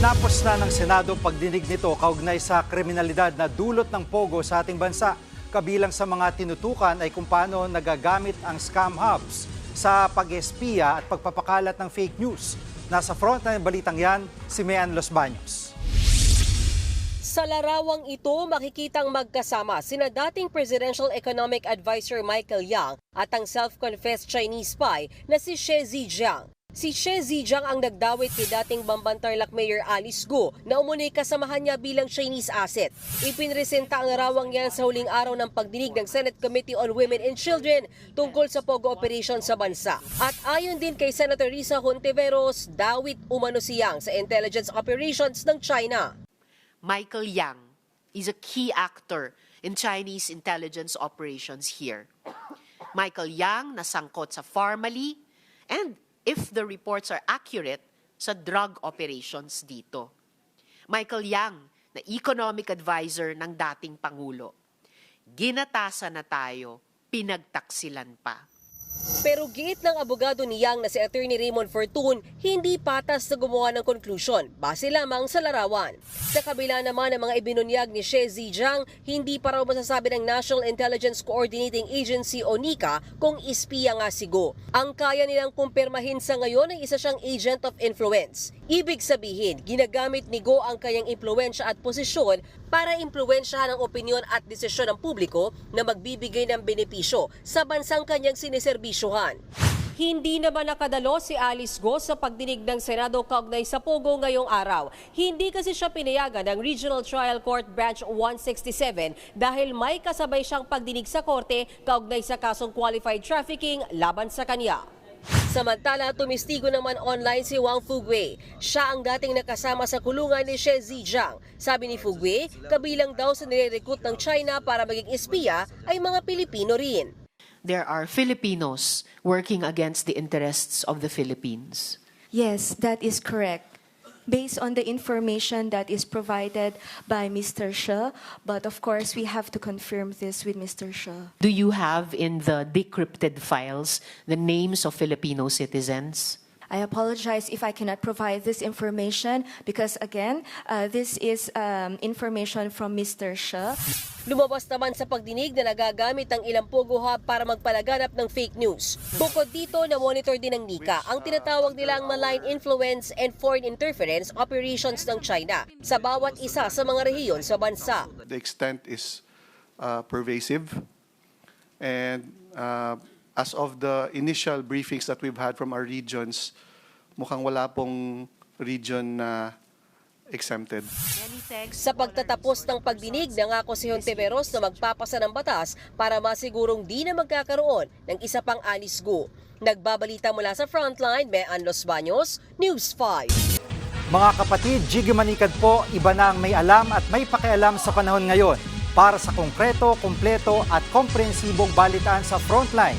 Tinapos na ng Senado pagdinig nito kaugnay sa kriminalidad na dulot ng pogo sa ating bansa. Kabilang sa mga tinutukan ay kung paano nagagamit ang scam hubs sa pag-espiya at pagpapakalat ng fake news. Nasa front ng balitang yan, si Mean Los Baños. Sa larawang ito, makikitang magkasama sina dating Presidential Economic Advisor Michael Yang at ang self-confessed Chinese spy na si Xie Zijiang. Si Xie Zijiang ang nagdawit kay dating Bambantarlak Mayor Alice Go na umunay kasamahan niya bilang Chinese asset. Ipinresenta ang larawang yan sa huling araw ng pagdinig ng Senate Committee on Women and Children tungkol sa POGO operation sa bansa. At ayon din kay Senator Risa Hontiveros, dawit umano si Yang sa intelligence operations ng China. Michael Yang is a key actor in Chinese intelligence operations here. Michael Yang nasangkot sa Farmally and, if the reports are accurate, sa drug operations dito. Michael Yang, na economic advisor ng dating Pangulo. Ginatasan na tayo, pinagtaksilan pa. Pero giit ng abogado ni Yang na si Attorney Raymond Fortun, hindi patas na gumawa ng konklusyon, base lamang sa larawan. Sa kabila naman ng mga ibinunyag ni Xie Zijiang, hindi pa raw masasabi ng National Intelligence Coordinating Agency o NICA kung ispiya nga si Go. Ang kaya nilang kumpirmahin sa ngayon ay isa siyang agent of influence. Ibig sabihin, ginagamit ni Go ang kanyang impluensya at posisyon para impluensyahan ang opinyon at desisyon ng publiko na magbibigay ng benepisyo sa bansang kanyang siniserbisyohan. Hindi naman nakadalo si Alice Go sa pagdinig ng Senado kaugnay sa Pogo ngayong araw. Hindi kasi siya pinayagan ng Regional Trial Court Branch 167 dahil may kasabay siyang pagdinig sa korte kaugnay sa kasong qualified trafficking laban sa kanya. Samantala, tumistigo naman online si Wang Fugui. Siya ang dating nakasama sa kulungan ni Xie Zijiang. Sabi ni Fugui, kabilang daw sa nire-recruit ng China para maging espiya ay mga Pilipino rin. There are Filipinos working against the interests of the Philippines. Yes, that is correct. Based on the information that is provided by Mr. Shah, but of course we have to confirm this with Mr. Shah. Do you have in the decrypted files the names of Filipino citizens? I apologize if I cannot provide this information because again, uh, this is um, information from Mr. Shah. Lumabas naman sa pagdinig na nagagamit ang ilang Pogo Hub para magpalaganap ng fake news. Bukod dito, na-monitor din ng NICA ang tinatawag nilang malign influence and foreign interference operations ng China sa bawat isa sa mga rehiyon sa bansa. The extent is uh, pervasive. And uh, as of the initial briefings that we've had from our regions, mukhang wala pong region na exempted. Sa pagtatapos ng pagdinig, nangako si Hontiveros na magpapasa ng batas para masigurong di na magkakaroon ng isa pang Alice Go. Nagbabalita mula sa Frontline, Mean Los Baños, News 5. Mga kapatid, Jiggy Manikad po, iba na ang may alam at may pakialam sa panahon ngayon. Para sa konkreto, kumpleto at komprehensibong balitaan sa Frontline,